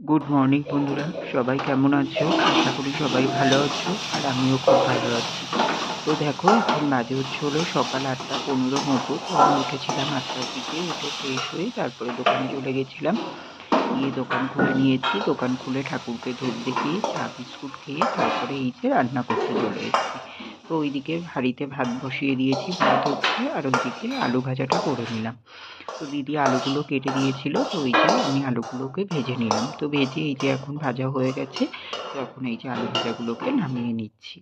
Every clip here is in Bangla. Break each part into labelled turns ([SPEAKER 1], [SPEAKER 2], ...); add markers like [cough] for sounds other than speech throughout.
[SPEAKER 1] গুড মর্নিং বন্ধুরা। সবাই কেমন আছো? আশা করি সবাই ভালো আছো, আর আমিও খুব ভালো আছি। তো দেখো, এখন বাজে হচ্ছে হলো সকাল আটটা পনেরো মতো। তো আমি উঠেছিলাম আটটার দিকে, উঠে ফ্রেশ হয়ে তারপরে দোকানে চলে গেছিলাম। গিয়ে দোকান খুলে নিয়েছি। দোকান খুলে ঠাকুরকে ধূপ দেখিয়ে, চা, বিস্কুট খেয়ে তারপরে এই যে রান্না করতে চলে এসেছি। তো ওইদিকে হাঁড়িতে ভাত বসিয়ে দিয়েছি, ভাত হচ্ছে আর ওইদিকে আলু ভাজাটা করে নিলাম। তো দিদি আলুগুলো কেটে দিয়েছিল, তো ওই যে আমি আলুগুলোকে ভেজে নিলাম। তো ভেজে এই যে এখন ভাজা হয়ে গেছে, তো এখন এই যে আলু ভাজাগুলোকে নামিয়ে নিচ্ছি।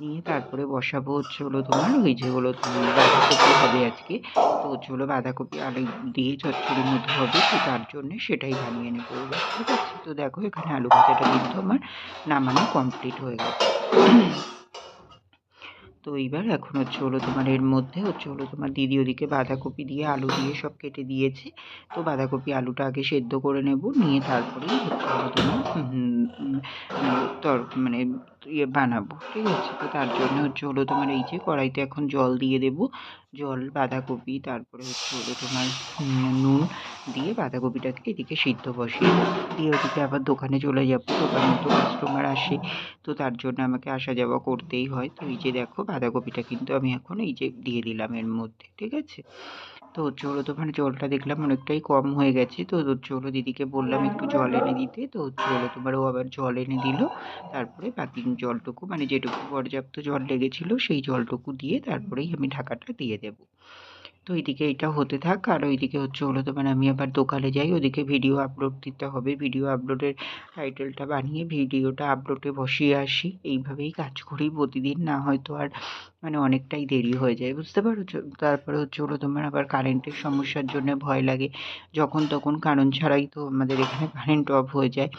[SPEAKER 1] নিয়ে তারপরে বসাবো হচ্ছে হলো তোমার ওই যে হলো বাঁধাকপি হবে আজকে। তো হচ্ছে হলো বাঁধাকপি আলু দিয়ে চচ্চড়ির মতো হবে, তো তার জন্যে সেটাই বানিয়ে নেব ঠিক আছে? তো দেখো এখানে আলু ভাজাটা কিন্তু আমার নামানো কমপ্লিট হয়ে গেছে। তো এইবার এখন হচ্ছে হলো তোমার এর মধ্যে হচ্ছে হলো তোমার দিদি ওদিকে বাঁধাকপি দিয়ে আলু দিয়ে সব কেটে দিয়েছে। তো বাঁধাকপি আলুটা আগে সেদ্ধ করে নেব, নিয়ে তারপরেই হচ্ছে হলো তোমার তর মানে ইয়ে বানাবো, ঠিক আছে? তো তার জন্য হচ্ছে হলো তোমার এই যে কড়াইতে এখন জল দিয়ে দেব। জল, বাঁধাকপি, তারপরে হচ্ছে হলো তোমার নুন দিয়ে বাঁধাকপিটাকে এদিকে সিদ্ধ বসিয়ে দিয়ে ওদিকে আবার দোকানে চলে যাব। দোকানে তো কাস্টমার আসে, তো তার জন্য আমাকে আসা যাওয়া করতেই হয়। তো এই যে দেখো বাঁধাকপিটা কিন্তু আমি এখন এই যে দিয়ে দিলাম এর মধ্যে, ঠিক আছে? তো হচ্ছে তো তোমার জলটা দেখলাম অনেকটাই কম হয়ে গেছে। তো হলো দিদিকে বললাম একটু জল এনে দিতে। তো হলো তোমার ও আবার জল এনে দিল। তারপরে বাকি জলটুকু মানে যেটুকু পর্যাপ্ত জল লেগেছিল সেই জলটুকু দিয়ে তারপরেই আমি ঢাকাটা দিয়ে দেবো। তো এইদিকে এটা হতে থাক, আর ওইদিকে হচ্ছে হলো তোমার আমি আবার দোকানে যাই, ওদিকে ভিডিও আপলোড দিতে হবে। ভিডিও আপলোডের টাইটেলটা বানিয়ে ভিডিওটা আপলোডে বসিয়ে আসি। এইভাবেই কাজ করি প্রতিদিন, না হয়তো আর মানে অনেকটাই দেরি হয়ে যায়, বুঝতে পারছ? তারপরে হচ্ছে হলো তোমার আবার কারেন্টের সমস্যার জন্য ভয় লাগে। যখন তখন কারণ ছাড়াই তো আমাদের এখানে কারেন্ট অফ হয়ে যায়।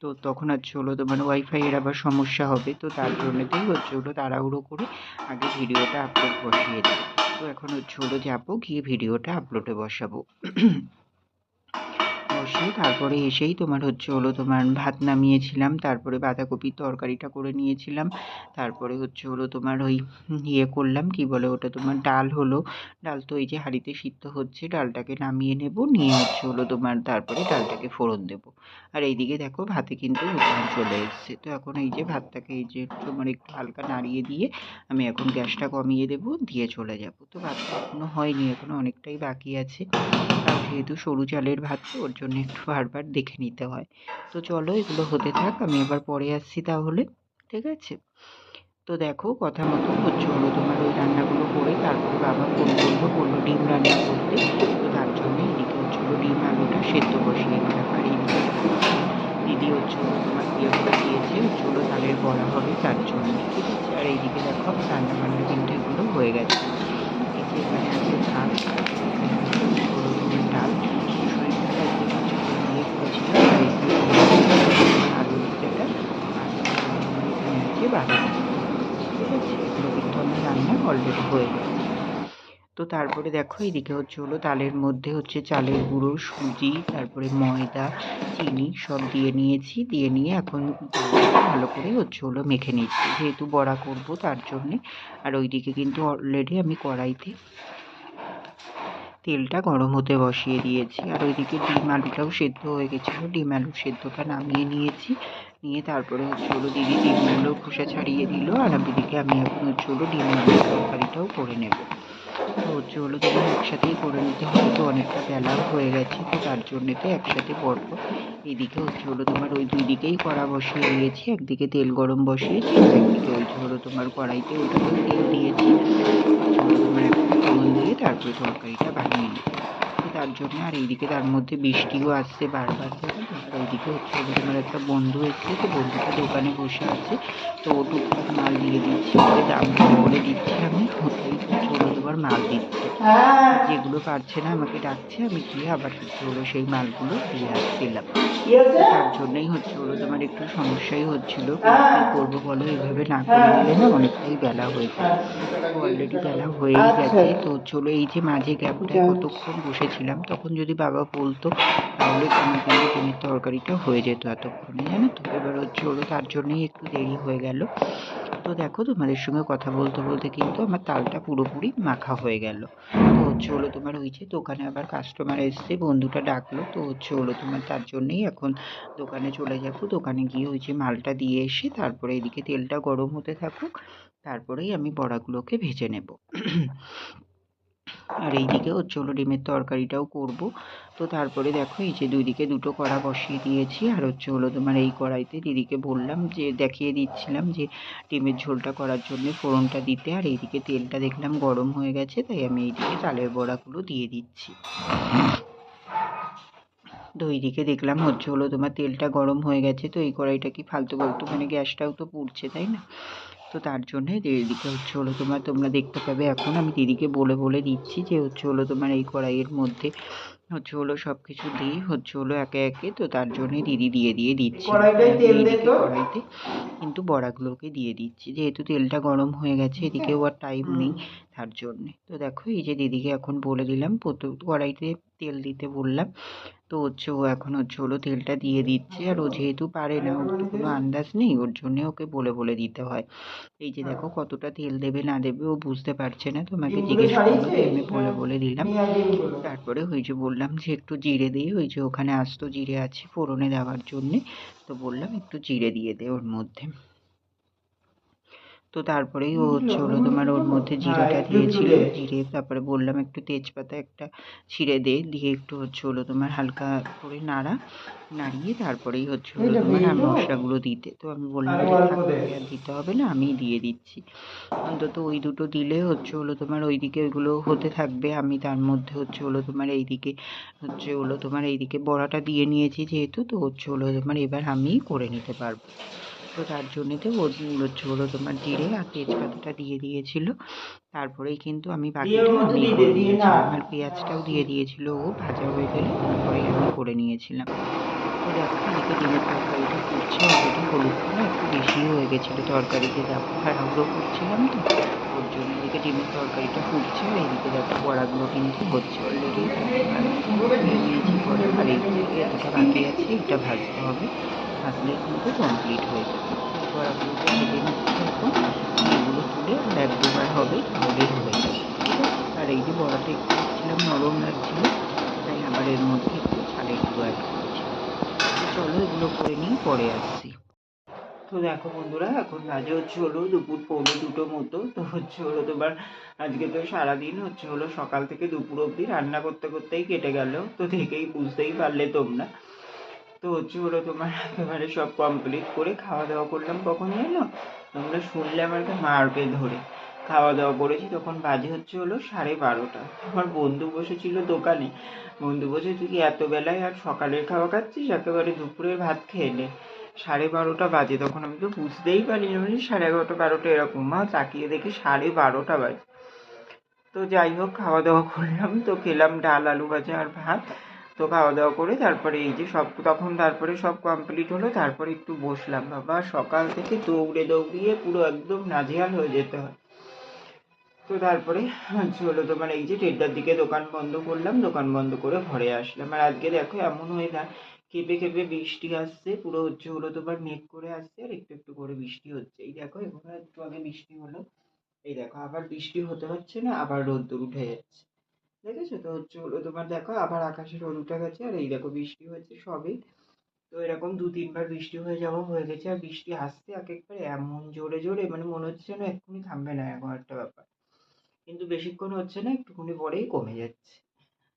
[SPEAKER 1] তো তখন হচ্ছে হলো তোমার ওয়াইফাইয়ের আবার সমস্যা হবে। তো তার জন্যতেই হচ্ছে হলো তাড়াহুড়ো করে আগে ভিডিওটা আপলোড বসিয়ে দিই। এখন হচ্ছে হলো যাব গিয়ে ভিডিওটা আপলোডে বসাবো। বসিয়ে তারপরে এসেই তোমার হচ্ছে হলো তোমার ভাত নামিয়েছিলাম, তারপরে বাঁধাকপির তরকারিটা করে নিয়েছিলাম, তারপরে হচ্ছে হলো তোমার ওই ইয়ে করলাম, কি বলে ওটা তোমার ডাল হলো, ডাল তো এই যে হাঁড়িতে সিদ্ধ হচ্ছে, ডালটাকে নামিয়ে নেব, নিয়ে হচ্ছে হলো তোমার তারপরে ডালটাকে ফোড়ন দেব। আর এইদিকে দেখো ভাতে কিন্তু চলে এসছে, তো এখন এই যে ভাতটাকে এই যে তোমার একটু হালকা নাড়িয়ে দিয়ে আমি এখন গ্যাসটা কমিয়ে দেব, দিয়ে চলে যাব। তো ভাতটা এখনও হয়নি এখনও অনেকটাই বাকি আছে যেহেতু সরু চালের ভাত তো ওর জন্য একটু বারবার দেখে নিতে হয়। তো চলো এগুলো হতে থাক, আমি এবার পরে আসছি তাহলে, ঠিক আছে? তো দেখো, কথা মতো হচ্ছে হলো তোমার ওই রান্নাগুলো করে তারপরে বাবা ফোন করব বলল ডিম রান্না করতে। তো তার জন্য এদিকে হচ্ছে হলো ডিম, আলুটা সেদ্ধ বসিয়ে দিলাম। আর এইদিকে দিদি হচ্ছে হলো তোমার করে দিয়েছে হচ্ছে হলো তালের বড়া হবে তার জন্য, ঠিক আছে? আর এইদিকে দেখো রান্না বান্না কিন্তু এগুলো হয়ে গেছে। এই যে এখানে আছে ভাত এখানে আছে হচ্ছে হলো তোমার ডাল শরীরটা একদম হচ্ছে দিয়ে করেছিলাম আর এদিকে আলু ভাজাটা আর এখানে আছে বাঁধাকপি ঠিক আছে এগুলো কিন্তু আমার রান্না অলরেডি হয়ে গেছে। তো তারপরে দেখো এদিকে হচ্ছে হলো তালের মধ্যে হচ্ছে চালের গুঁড়ো, সুজি, তারপরে ময়দা, চিনি সব দিয়ে নিয়েছি। দিয়ে নিয়ে এখন ভালো করে হচ্ছে হলো মেখে নিচ্ছি। যেহেতু বড়া করব তার জন্যে। আর ওইদিকে কিন্তু অলরেডি আমি কড়াইতে তেলটা গরম হতে বসিয়ে দিয়েছি। আর ওইদিকে ডিম আলুটাও সেদ্ধ হয়ে গেছিল। ডিম আলু সেদ্ধটা নামিয়ে নিয়েছি। নিয়ে তারপরে হচ্ছে হলো দিদি ডিমগুলো খোসা ছাড়িয়ে দিল। আর আমি দিদিকে, আমি এখন হচ্ছে হলো ডিম তরকারিটাও করে নেব। তো হচ্ছে হলো তোমার একসাথেই করে নিতে হবে, তো অনেকটা বেলাও হয়ে গেছে, তো তার জন্যেতে একসাথে পরবো এদিকে হচ্ছে হলো তোমার ওই দুই দিকেই কড়া বসিয়ে দিয়েছি, একদিকে তেল গরম বসিয়েছি একদিকে হচ্ছে হলো তোমার কড়াইতে ওটাতেও তেল দিয়েছি। তোমার একটা দিয়ে তারপরে তরকারিটা বানিয়ে নিই। তো তার জন্য, আর এইদিকে তার মধ্যে বৃষ্টিও আসছে বারবার তো আর ওইদিকে হচ্ছে তোমার একটা বন্ধু এসছে, তো বন্ধুটা দোকানে বসে আছে, তো ও টুকটাক মাল দিয়ে দিচ্ছে ওকে দাম করে দিচ্ছি আমি? তোমার মাল দিচ্ছে। যেগুলো পারছে না আমাকে ডাকছে, আমি গিয়ে আবার হচ্ছে হলো সেই মালগুলো দিয়ে আসছিলাম। তার জন্যই হচ্ছে হলো তোমার একটু সমস্যাই হচ্ছিল। কী করব বলো, এইভাবে না করে দিলে না অনেকটাই বেলা হয়ে যায়। অলরেডি বেলা হয়েই গেছে, তো চলো এই যে মাঝে গ্যাপটা কতক্ষণ বসেছিলাম ছিলাম তখন যদি বাবা বলতো, তাহলে তোমার কিন্তু ডিমের তরকারিটা হয়ে যেত এতক্ষণে, জানো তো? এবার হচ্ছে হলো তার জন্যই একটু দেরি হয়ে গেল। তো দেখো, তোমাদের সঙ্গে কথা বলতে বলতে কিন্তু আমার তালটা পুরোপুরি মাখা হয়ে গেল। তো হচ্ছে হলো তোমার যে দোকানে আবার কাস্টমার এসছে, বন্ধুটা ডাকলো, তো হচ্ছে হলো তোমার তার জন্যেই এখন দোকানে চলে যাব। দোকানে গিয়ে যে মালটা দিয়ে এসে তারপরে এদিকে তেলটা গরম হতে থাকুক, তারপরেই আমি বড়াগুলোকে ভেজে নেব। আর এইদিকে হচ্ছে হলো ডিমের তরকারিটাও করব। তো তারপরে দেখো এই যে দুই দিকে দুটো কড়া বসিয়ে দিয়েছি। আর হচ্ছে হলো তোমার এই কড়াইতে দিদিকে বললাম যে, দেখিয়ে দিচ্ছিলাম যে, ডিমের ঝোলটা করার জন্য ফোড়নটা দিতে। আর এইদিকে তেলটা দেখলাম গরম হয়ে গেছে, তাই আমি এইদিকে চালের বড়াগুলো দিয়ে দিচ্ছি। তো এইদিকে দেখলাম হচ্ছে হলো তোমার তেলটা গরম হয়ে গেছে, তো এই কড়াইটা কি ফালতু ফালতু মানে গ্যাসটাও তো পুড়ছে, তাই না? তো তার জন্যে দিদিকে হচ্ছে হলো তোমার তোমরা দেখতে পাবে এখন। আমি দিদিকে বলে বলে দিচ্ছি যে হচ্ছে হলো তোমার এই কড়াইয়ের মধ্যে হচ্ছে হলো সব কিছু দিই হচ্ছে হলো একে একে তো তার জন্যই দিদি দিয়ে দিয়ে দিচ্ছি। কড়াইতে কিন্তু বড়াগুলোকে দিয়ে দিচ্ছি। যেহেতু তেলটা গরম হয়ে গেছে এদিকেও আর টাইম নেই তার জন্যে। তো দেখো এই যে দিদিকে এখন বলে দিলাম কড়াইতে তেল দিতে বললাম। তো হচ্ছে ও এখন হচ্ছে হলো তেলটা দিয়ে দিচ্ছে আর ও যেহেতু পারে না ওর তো কোনো আন্দাজ নেই ওর জন্যে ওকে বলে বলে দিতে হয়। এই যে দেখো কতটা তেল দেবে না দেবে ও বুঝতে পারছে না তোমাকে জিজ্ঞেস করল আমি বলে বলে দিলাম। তারপরে ওই যে বললাম যে একটু জিরে দিই ওই যে ওখানে আস্ত জিরে আছে ফোড়নে দেওয়ার জন্যে তো বললাম একটু জিরে দিয়ে দে ওর মধ্যে। তো তারপরেই ও হচ্ছে হলো তোমার ওর মধ্যে জিরেটা দিয়েছিল। জিরে তারপরে বললাম একটু তেজপাতা একটা ছিঁড়ে দে দিয়ে একটু হচ্ছে হলো তোমার হালকা করে নাড়া নাড়িয়ে তারপরেই হচ্ছে হলো তোমার আর মশলাগুলো দিতে। তো আমি বললাম আর দিতে হবে না আমি দিয়ে দিচ্ছি। অন্তত ওই দুটো দিলে হচ্ছে হলো তোমার ওইদিকে ওইগুলো হতে থাকবে। আমি তার মধ্যে হচ্ছে হলো তোমার এইদিকে হচ্ছে হলো তোমার এইদিকে বড়াটা দিয়ে নিয়েছি যেহেতু তো হচ্ছে হলো তোমার এবার আমি করে নিতে পারব। তো তার জন্যেতে ও হচ্ছে হলো তোমার জিরে আর তেজপাতাটা দিয়ে দিয়েছিল। তারপরেই কিন্তু আমি বাকিটা করে দিয়েছিলাম আর পেঁয়াজটাও দিয়ে দিয়েছিল ও ভাজা হয়ে গেলে তারপরেই আমি করে নিয়েছিলাম। তো দেখো এদিকে ডিমের তরকারিটা ফুটছে অলরেডি হলুদটা একটু বেশি হয়ে গেছিল তরকারিতে দেখো তাড়াহুড়ো করছিলাম তো। ওর জন্য এদিকে ডিমের তরকারিটা ফুটছে আর এদিকে দেখো বড়াগুলো কিন্তু হচ্ছে অলরেডি দিয়েছি পরে আর এই এতটা বাকি আছে এটা ভাজতে হবে। ভাজলেই কিন্তু কমপ্লিট হয়ে যাবে। বড়াগুলোকে ভেজে নিচ্ছি এখন, এগুলো তুলে এক দুবার হবে তাহলেই হয়ে যাবে ঠিক আছে আর এই যে বড়াটা একটু দেখছিলাম নরম লাগছিল, তাই আবার এর মধ্যে একটু ছাড়ে একটু অ্যাড করছি। চলো এগুলো করে নিই, পরে আসছি। তো দেখো বন্ধুরা, এখন বাজে হচ্ছে হলো দুপুর পৌনে দুটো মতো, তো হচ্ছে হলো তোমার আজকে তো সারাদিন হচ্ছে হলো সকাল থেকে দুপুর অবধি রান্না করতে করতেই কেটে গেল, তো দেখেই বুঝতেই পারলে তোমরা। তো হচ্ছে হলো তোমার [laughs] একেবারে সব কমপ্লিট করে খাওয়া দাওয়া করলাম। কখন জানো? তোমরা শুনলে আমাকে মারবে ধরে। খাওয়া দাওয়া করেছি, তখন বাজে হচ্ছে হলো সাড়ে বারোটা। আমার বন্ধু বসেছিল দোকানে। বন্ধু বসে তুই এত বেলায় আর সকালের খাওয়া খাচ্ছিস? একেবারে দুপুরের ভাত খেয়ে নে। সাড়ে বারোটা বাজে, তখন আমি তো বুঝতেই পারিনি। মানে সাড়ে এগারোটা, বারোটা এরকম। মা তাকিয়ে দেখি সাড়ে বারোটা বাজে। তো যাই হোক খাওয়া দাওয়া করলাম। তো খেলাম ডাল, আলু ভাজা আর ভাত। তো খাওয়া দাওয়া করে তারপরে এই যে সব, তখন তারপরে সব কমপ্লিট হলো, তারপরে একটু বসলাম। বাবা, সকাল থেকে দৌড়ে দৌড়িয়ে পুরো একদম নাজেহাল হয়ে যেতে হয়। তো তারপরে হলো তোমার এই যে দেড়টার দিকে দোকান বন্ধ করলাম, দোকান বন্ধ করে ঘরে আসলাম। আর আজকে দেখো এমন হয়ে যায় কেঁপে কেঁপে বৃষ্টি আসছে, পুরো হচ্ছে হলো তোমার মেঘ করে আসছে, আর একটু একটু করে বৃষ্টি হচ্ছে। এই দেখো এখানে একটু আগে বৃষ্টি হলো। এই দেখো, আবার বৃষ্টি হতে হচ্ছে না, আবার রোদ্দুর উঠে যাচ্ছে। দেখেছ তো হলো তোমার দেখো, আবার আকাশে রোদ উঠে গেছে, আর এই দেখো বৃষ্টি হয়েছে সবই। তো এরকম দু, তিনবার বৃষ্টি হয়ে যাওয়া হয়ে গেছে, আর বৃষ্টি আসছে এক একবার এমন জোরে জোরে মানে মনে হচ্ছে যেন এক্ষুনি থামবে না এরকম একটা ব্যাপার। কিন্তু বেশিক্ষণ হচ্ছে না, একটুখানি পরেই কমে যাচ্ছে।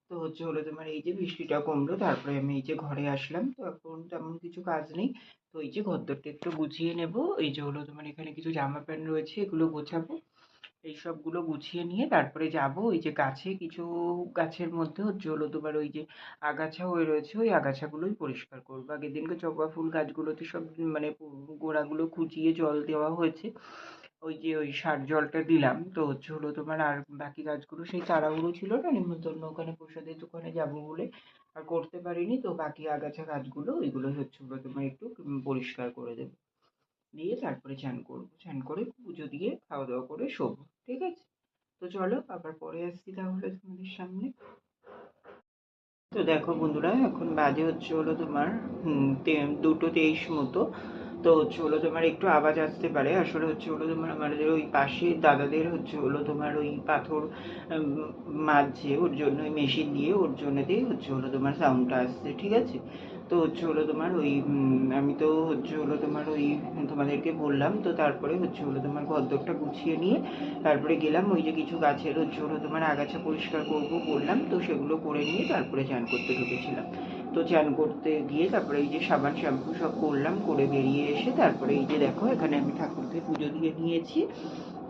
[SPEAKER 1] তো হচ্ছে হলো তোমার এই যে বৃষ্টিটা কমলো, তারপরে আমি এই যে ঘরে আসলাম, তো এখন তেমন কিছু কাজ নেই। তো এই যে ঘরদোরটা একটু গুছিয়ে নেব, এই যে হলো তোমার এখানে কিছু জামা প্যান্ট রয়েছে, এগুলো গোছাবো। এই সবগুলো গুছিয়ে নিয়ে তারপরে যাব। ওই যে গাছে কিছু গাছের মধ্যে তোমার ওই যে আগাছা হয়ে রয়েছে, ওই আগাছাগুলোই পরিষ্কার করব। আগের দিনকে জবা ফুল গাছগুলোতে সব মানে গোড়াগুলো খুঁচিয়ে জল দেওয়া হয়েছে। ওই যে ওই সার জলটা দিলাম। তো হচ্ছে হলো তোমার আর বাকি গাছগুলো সেই চারাগুলো ছিল না, নিমন্ত্রণ ওখানে প্রসাদের দোকানে যাব বলে আর করতে পারিনি। তো বাকি আগাছা গাছগুলো ওইগুলো হচ্ছে হলো তোমার একটু পরিষ্কার করে দেবো। দিয়ে তারপরে চান করব। চান করে পুজো দিয়ে খাওয়া দাওয়া করে শোবো। ঠিক আছে? তো চলো আবার পরে আসছি তাহলে তোমাদের সামনে। তো দেখো বন্ধুরা, এখন বাজে হচ্ছে হলো তোমার দুটো তেইশ মতো। তো হচ্ছে হলো তোমার একটু আওয়াজ আসতে পারে। আসলে হচ্ছে হলো তোমার আমাদের ওই পাশে দাদাদের হচ্ছে হলো তোমার ওই পাথর মাজছে ওর জন্য ওই মেশিন দিয়ে ওর জন্যতেই হচ্ছে হলো তোমার সাউন্ডটা আসছে, ঠিক আছে? তো হচ্ছে হলো তোমার ওই আমি তো হচ্ছে হলো তোমার ওই, তোমাদেরকে বললাম, তো তারপরে হচ্ছে হলো তোমার ঘরদোরটা গুছিয়ে নিয়ে তারপরে গেলাম, ওই যে কিছু গাছের হচ্ছে হলো তোমার আগাছা পরিষ্কার করব বললাম, তো সেগুলো করে নিয়ে তারপরে চান করতে ঢুকেছিলাম। তো চান করতে গিয়ে তারপরে এই যে সাবান, শ্যাম্পু সব করলাম, করে বেরিয়ে এসে তারপরে এই যে দেখো এখানে আমি ঠাকুরকে পুজো দিয়ে নিয়েছি।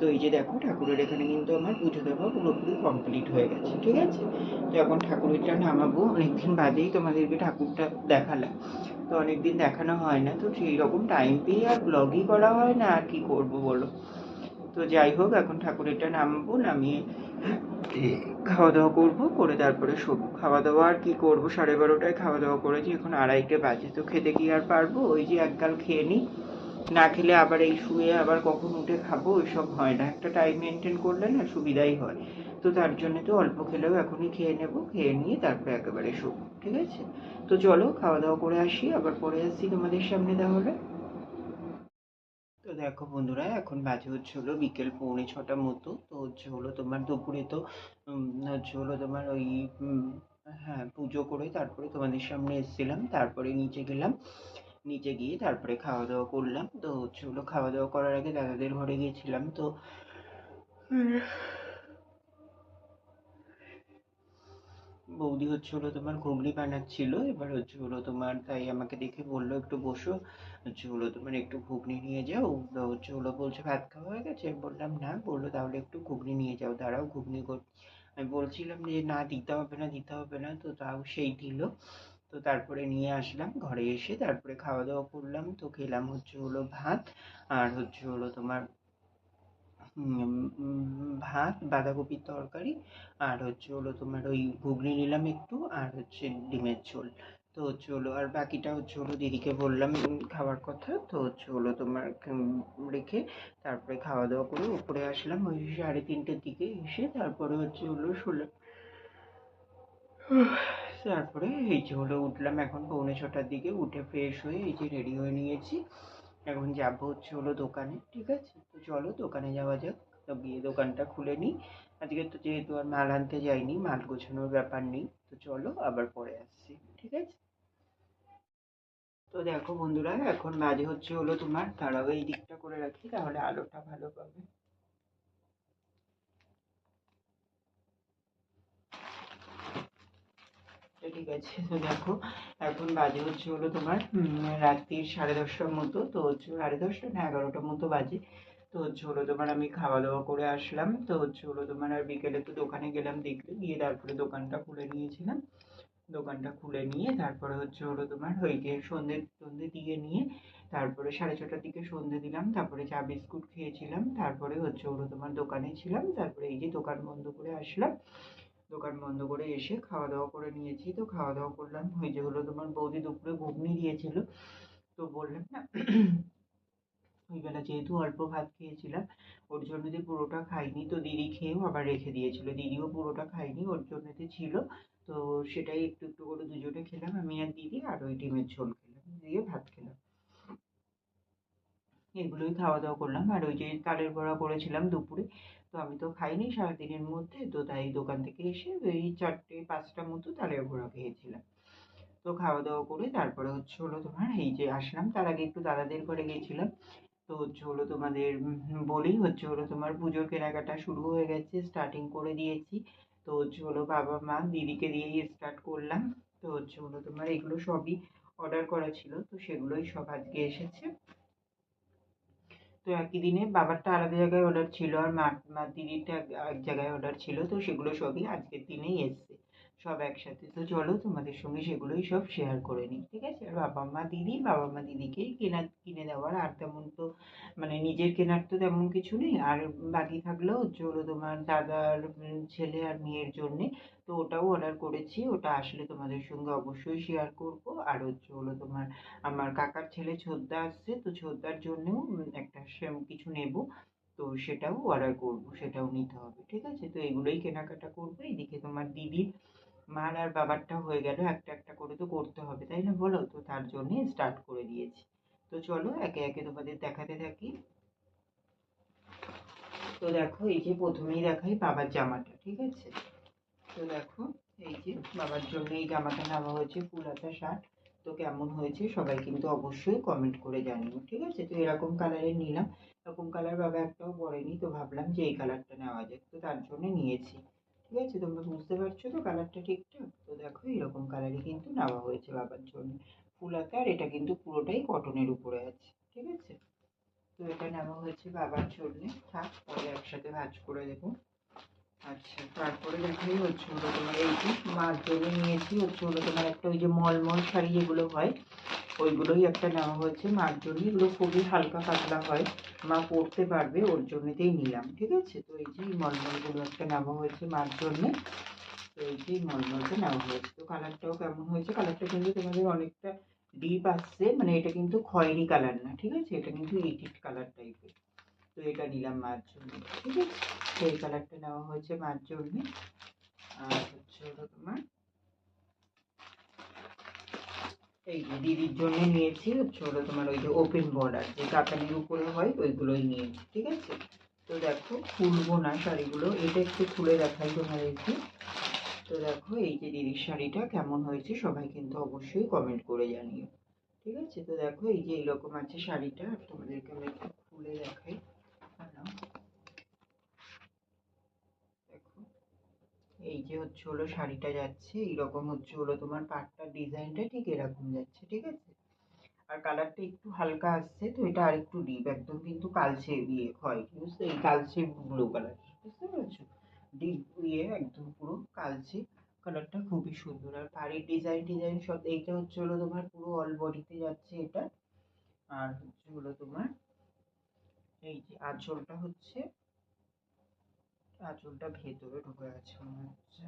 [SPEAKER 1] তো এই যে দেখো, ঠাকুরের এখানে কিন্তু আমার পুজো দেওয়া পুরোপুরি কমপ্লিট হয়ে গেছে, ঠিক আছে? তো এখন ঠাকুরেরটা নামাবো, অনেকদিন বাদেই তোমাদেরকে ঠাকুরটা দেখালাম। তো অনেকদিন দেখানো হয় না, তো সেই রকম টাইম পেয়ে আর ব্লগই করা হয় না, আর কি করব বলো? তো যাই হোক, এখন ঠাকুরেরটা নামাবো, নামিয়ে খাওয়া দাওয়া করব, করে তারপরে শোবো। খাওয়া দাওয়া আর কি করব? সাড়ে বারোটায় খাওয়া দাওয়া করেছি, এখন আড়াইটে বাজে, তো খেতে কি আর পারব? ওই যে একগাল খেয়ে নিই। না খেলে আবার এই শুয়ে আবার কখন উঠে খাব ওইসব হয় না। একটা টাইম মেনটেন করলে না সুবিধাই হয়। তো তার জন্য তো অল্প খেলেও এখনই খেয়ে নেব, খেয়ে নিয়ে তারপরে একেবারে শোবো, ঠিক আছে? তো চলো, খাওয়া দাওয়া করে আসি, আবার পরে আসছি তোমাদের সামনে তাহলে। তো দেখো বন্ধুরা, এখন বাজে হচ্ছে হলো বিকেল পৌনে ছটা মতো। তো হচ্ছে হলো তোমার দুপুরে তো হচ্ছে হলো তোমার ওই হ্যাঁ পুজো করে তারপরে তোমাদের সামনে এসেছিলাম। তারপরে নিচে গেলাম। নিচে গিয়ে তারপরে খাওয়া দাওয়া করলাম। তো হচ্ছে হলো খাওয়া দাওয়া করার আগে দাদাদের ঘরে গিয়েছিলাম, তো বৌদি হচ্ছে হলো তোমার ঘুগনি বানাচ্ছিল, এবার হচ্ছে হলো তোমার তাই আমাকে দেখে বলল, একটু বসো। হচ্ছে হলো তোমার একটু ঘুগনি নিয়ে যাও। হচ্ছে হলো বলছে, ভাত খাওয়া হয়ে গেছে? বললাম, না। বলল, তাহলে একটু ঘুগনি নিয়ে যাও, দাঁড়াও ঘুগনি কর আমি বলছিলাম যে, না, দিতে হবে না, দিতে হবে না। তো তাও সেই দিল। তো তারপরে নিয়ে আসলাম, ঘরে এসে তারপরে খাওয়া দাওয়া করলাম, তো খেলাম হচ্ছে হলো ভাত, আর হচ্ছে হলো তোমার ভাত, বাঁধাকপির তরকারি, আর হচ্ছে হলো তোমার ওই ঘুগনি নিলাম একটু, আর হচ্ছে ডিমের ঝোল। তো হচ্ছে হলো, আর বাকিটা হচ্ছে হলো দিদিকে বললাম খাওয়ার কথা, তো হচ্ছে হলো তোমার রেখে তারপরে খাওয়া দাওয়া করে উপরে আসলাম, ওই সাড়ে তিনটের দিকে এসে তারপরে হচ্ছে হলো শুলাম। তারপরে এই যে হলো উঠলাম এখন পৌনে ছটার দিকে, উঠে ফ্রেশ হয়ে এই যে রেডি হয়ে নিয়েছি। এখন যাব হচ্ছে হলো দোকানে, ঠিক আছে? তো চলো দোকানে যাওয়া যাক। তো গিয়ে দোকানটা খুলে নিই। আজকে তো যেহেতু আর মাল আনতে যাইনি, মাল গোছানোর ব্যাপার নেই। তো চলো আবার পরে আসছি, ঠিক আছে? তো দেখো বন্ধুরা, এখন বাজে হচ্ছে হলো তোমার তারাও এই দিকটা করে রাখি, তাহলে আলোটা ভালো পাবে। তো ঠিক আছে, তো দেখো, এখন বাজে হচ্ছে হলো তোমার রাত্রির সাড়ে দশটার মতো, তো হচ্ছে সাড়ে দশটা না এগারোটার মতো বাজে। তো হচ্ছে হলো তোমার আমি খাওয়া দাওয়া করে আসলাম, তো হচ্ছে হলো তোমার আর বিকেলে তো দোকানে গেলাম দেখতে, গিয়ে তারপরে দোকানটা খুলে নিয়েছিলাম। দোকানটা খুলে নিয়ে তারপরে হচ্ছে হলো তোমার ওই যে সন্ধে সন্ধে দিয়ে নিয়ে তারপরে সাড়ে ছটার দিকে সন্ধে দিলাম, তারপরে চা বিস্কুট খেয়েছিলাম, তারপরে হচ্ছে হলো তোমার দোকানে ছিলাম, তারপরে এই যে দোকান বন্ধ করে আসলাম। দোকান বন্ধ করে এসে খাওয়া দাওয়া করে নিয়েছি। তো খাওয়া দাওয়া করলাম। ওই যে হলো তোমার বৌদি দুপুরে ঘুগনি দিয়েছিল। তো বললাম না ওই বেলা যেহেতু অল্প ভাত খেয়েছিলাম, ওর জন্য যে পুরোটা খাইনি, তো দিদি খেয়েও আবার রেখে দিয়েছিল। দিদিও পুরোটা খাইনি, ওর জন্যতে ছিল। তো সেটাই একটু একটু করে দুজনে খেলাম, আমি আর দিদি আর ওই ডিমের ঝোল খেলাম, দিয়ে ভাত খেলাম। এগুলোই খাওয়া দাওয়া করলাম। আর ওই যে তালের বড়া করেছিলাম দুপুরে তো আমি তো খাইনি সারাদিনের মধ্যে। তো তাই দোকান থেকে এসে ওই চারটে পাঁচটা মতো তালের বড়া খেয়েছিলাম। তো খাওয়া দাওয়া করে তারপরে হচ্ছে হলো তোমার এই যে আসলাম। তার আগে একটু দাদাদের ঘরে গেছিলাম। তো হচ্ছে হলো তোমাদের উম, বলি হচ্ছে হলো তোমার পুজোর কেনাকাটা শুরু হয়ে গেছে স্টার্টিং করে দিয়েছি। তো হচ্ছে হলো বাবা মা দিদিকে দিয়েই স্টার্ট করলাম। তো হচ্ছে হলো তোমার এগুলো সবই অর্ডার করা ছিল। তো সেগুলোই সব আজকে এসেছে। তো একই দিনে বাবারটা আলাদা জায়গায় অর্ডার ছিল আর মা দিদিটা এক জায়গায় অর্ডার ছিল, তো সেগুলো সবই আজকের দিনেই এসছে। সব একসাথে। তো চলো তোমাদের সঙ্গে সেগুলোই সব শেয়ার করে নিই, ঠিক আছে? আর বাবা মা দিদি বাবা মা দিদিকেই কেনা, কিনে দেওয়ার। আর তেমন তো মানে নিজের কেনার তো তেমন কিছু নেই। আর বাকি থাকলেও হলো তোমার দাদার ছেলে আর মেয়ের জন্যে। তো ওটাও অর্ডার করেছি। ওটা আসলে তোমাদের সঙ্গে অবশ্যই শেয়ার করব। আর হচ্ছে হলো তোমার আমার কাকার ছেলে ছোদ্দা আসছে, তো ছোদ্দার জন্যেও একটা কিছু নেব। তো সেটাও অর্ডার করব, সেটাও নিতে হবে, ঠিক আছে? তো এগুলোই কেনাকাটা করব। এদিকে তোমার দিদির মার আর বাবারটা হয়ে গেল, একটা একটা করে তো করতে হবে, তাই না? বলো তো, তার জন্যে স্টার্ট করে দিয়েছি। তো চলো, একে একে তোমাদের দেখাতে থাকি। তো দেখো, এই যে প্রথমেই দেখাই বাবার জামাটা, ঠিক আছে? তো দেখো, এই যে বাবার জন্য এই জামাটা নেওয়া হয়েছে ফুল হাতা শার্ট। তো কেমন হয়েছে সবাই কিন্তু অবশ্যই কমেন্ট করে জানিও, ঠিক আছে? তো এরকম কালারের নিলাম। এরকম কালার বাবা একটাও পরেনি, তো ভাবলাম যে এই কালারটা নেওয়া যায় তো তার জন্য নিয়েছি। ঠিক আছে তোমরা বুঝতে পারছ তো কালারটা ঠিকঠাক? তো দেখো এরকম কালারই কিন্তু নেওয়া হয়েছে বাবার জন্য। ফুল আকার, এটা কিন্তু পুরোটাই কটনের উপরে আছে, ঠিক আছে? তো এটা নেওয়া হয়েছে বাবার জন্যে। থাক, পরে একসাথে ভাজ করে দেবো। আচ্ছা তারপরে দেখাই হচ্ছে হলো তোমার এই যে মার জন্য নিয়েছি হচ্ছে হলো তোমার একটা ওই যে মলমল শাড়ি যেগুলো হয়, ওইগুলোই একটা নেওয়া হয়েছে। মার জন্য এগুলো খুবই হালকা পাতলা হয়, মা পরতে পারবে, ওর জন্যতেই নিলাম, ঠিক আছে? তো এই যে মলমলগুলো একটা নেওয়া হয়েছে মার জন্যে, তো এই যে মলমলটা নেওয়া হয়েছে। তো কালারটাও কেমন হয়েছে? কালারটা কিন্তু তোমাদের অনেকটা ডিপ আসছে মানে এটা কিন্তু খয়েরি কালার না, ঠিক আছে? এটা কিন্তু ইটিট কালার টাইপের তো এটা নিলাম মার জন্য, ঠিক আছে? এই কালারটা নেওয়া হয়েছে মার জন্য। আর হচ্ছে হলো তোমার এই যে দিদির জন্য নিয়েছি, হচ্ছে হলো তোমার ওই যে ওপেন বর্ডার যে কাতানির উপরে হয় ওইগুলোই নিয়েছি, ঠিক আছে? তো দেখো, খুলবো না শাড়িগুলো, এটা একটু খুলে দেখাই তোমাদেরকে। তো দেখো, এই যে দিদির শাড়িটা কেমন হয়েছে সবাই কিন্তু অবশ্যই কমেন্ট করে জানিও, ঠিক আছে? তো দেখো, এই যে এইরকম আছে শাড়িটা তোমাদেরকে আমি একটু খুলে দেখাই দাঁড়াও। দেখো এই যে হচ্ছে হলো শাড়িটা যাচ্ছে, এইরকম হচ্ছে হলো তোমার পাটটার ডিজাইনটা ঠিক এরকম যাচ্ছে, ঠিক আছে? আর কালারটা একটু হালকা আসছে, তো এটা আর একটু ডিপ একদম কিন্তু কালচে ইয়ে হয় বুঝতে এই কালচে ব্লু কালার বুঝতে পেরেছ? ডিপ ইয়ে একদম পুরো কালচে কালারটা খুবই সুন্দর। আর শাড়ির ডিজাইন ডিজাইন সব, এইটা হচ্ছে হলো তোমার পুরো অল বডিতে যাচ্ছে এটা। আর হচ্ছে হলো তোমার, এই যে আঁচলটা হচ্ছে আঁচলটা ভেতরে ঢুকে আছে মনে হচ্ছে।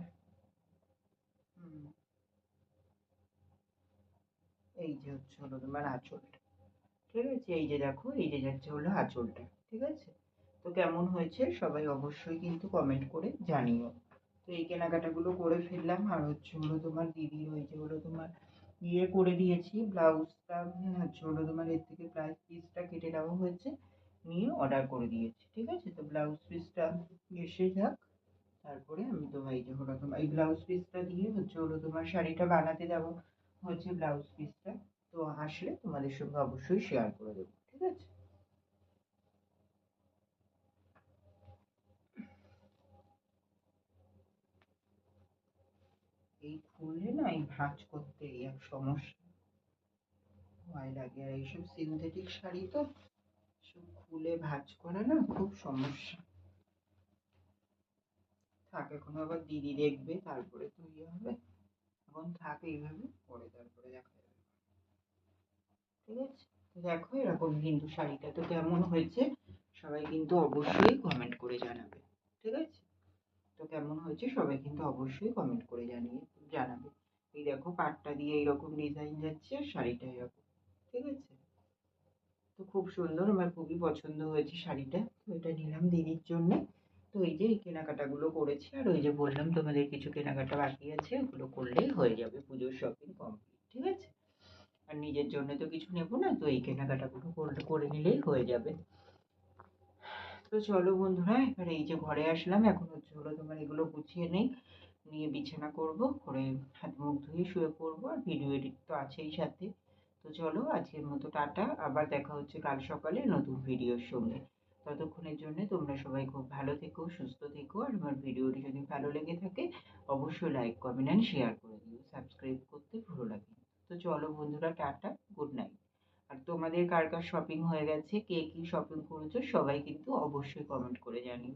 [SPEAKER 1] এই যে হচ্ছে হলো তোমার আঁচলটা। ঠিক আছে? এই যে দেখো, এই যে যাচ্ছে হলো আঁচলটা। ঠিক আছে? তো কেমন হয়েছে সবাই অবশ্যই কিন্তু কমেন্ট করে জানিও। তো এই কেনাকাটাগুলো করে ফেললাম। আর হচ্ছে হলো তোমার ওই যে হলো তোমার ইয়ে করে দিয়েছি, ব্লাউজটা। হচ্ছে হলো তোমার এর থেকে প্রাইস পিসটা কেটে নেওয়া হয়েছে। নিয়ে অর্ডার করে দিয়েছি, ঠিক আছে? তো ব্লাউজ পিসটা এসে যাক। তারপরে আমি এই যে হলো তোমার এই ব্লাউজ পিসটা দিয়ে হচ্ছে হলো তোমার শাড়িটা বানাতে যাব হচ্ছে ব্লাউজ পিসটা তো আসলে তোমাদের সঙ্গে অবশ্যই শেয়ার করে দেবো, ঠিক আছে? এই খুললে না, এই ভাঁজ করতে এক সমস্যা। ভয় লাগে। আর এইসব সিনথেটিক শাড়ি তো খুলে ভাঁজ করা না খুব সমস্যা। থাক, এখন আবার দিদি দেখবে, তারপরে তো ইয়ে হবে। এখন থাক এইভাবে, পরে তারপরে দেখা যাবে। ঠিক আছে? দেখো, এরকম কিন্তু শাড়িটা তো কেমন হয়েছে, সবাই কিন্তু অবশ্যই কমেন্ট করে জানাবে। ঠিক আছে? তো কেমন হয়েছে, সবাই কিন্তু অবশ্যই কমেন্ট করে জানিয়ে, জানাবে। এই দেখো, পাটটা দিয়ে এইরকম ডিজাইন যাচ্ছে শাড়িটা এরকম। ঠিক আছে? তো খুব সুন্দর, আমার খুবই পছন্দ হয়েছে শাড়িটা। তো এটা নিলাম দিদির জন্য। তো এই যে এই কেনাকাটাগুলো করেছি, আর ওই যে বললাম তোমাদের কিছু কেনাকাটা বাকি আছে, ওগুলো করলেই হয়ে যাবে পুজোর শপিং কমপ্লিট ঠিক আছে? আর নিজের জন্য তো কিছু নেব না, তো এই কেনাকাটাগুলো করে নিলেই হয়ে যাবে। তো চলো বন্ধুরা, এবার এই যে ঘরে আসলাম, এখন হচ্ছে হলো তোমার এগুলো গুছিয়ে নেই, নিয়ে বিছানা করব, করে হাত মুখ ধুয়ে শুয়ে পড়ব, আর ভিডিও এডিট তো আছেই সাথে। তো চলো আজকের মতো টাটা। আবার দেখা হচ্ছে কাল সকালে নতুন ভিডিওর সঙ্গে। ততক্ষণের জন্য তোমরা সবাই খুব ভালো থেকো, সুস্থ থেকো। আর আমার ভিডিওটি যদি ভালো লেগে থাকে, অবশ্যই লাইক কমেন্ট অ্যান্ড শেয়ার করে দিও। সাবস্ক্রাইব করতে ভুলো লাগে। তো চলো বন্ধুরা, টাটা গুড নাইট আর তোমাদের কার কার শপিং হয়ে গেছে, কে কী শপিং করেছ, সবাই কিন্তু অবশ্যই কমেন্ট করে জানিও।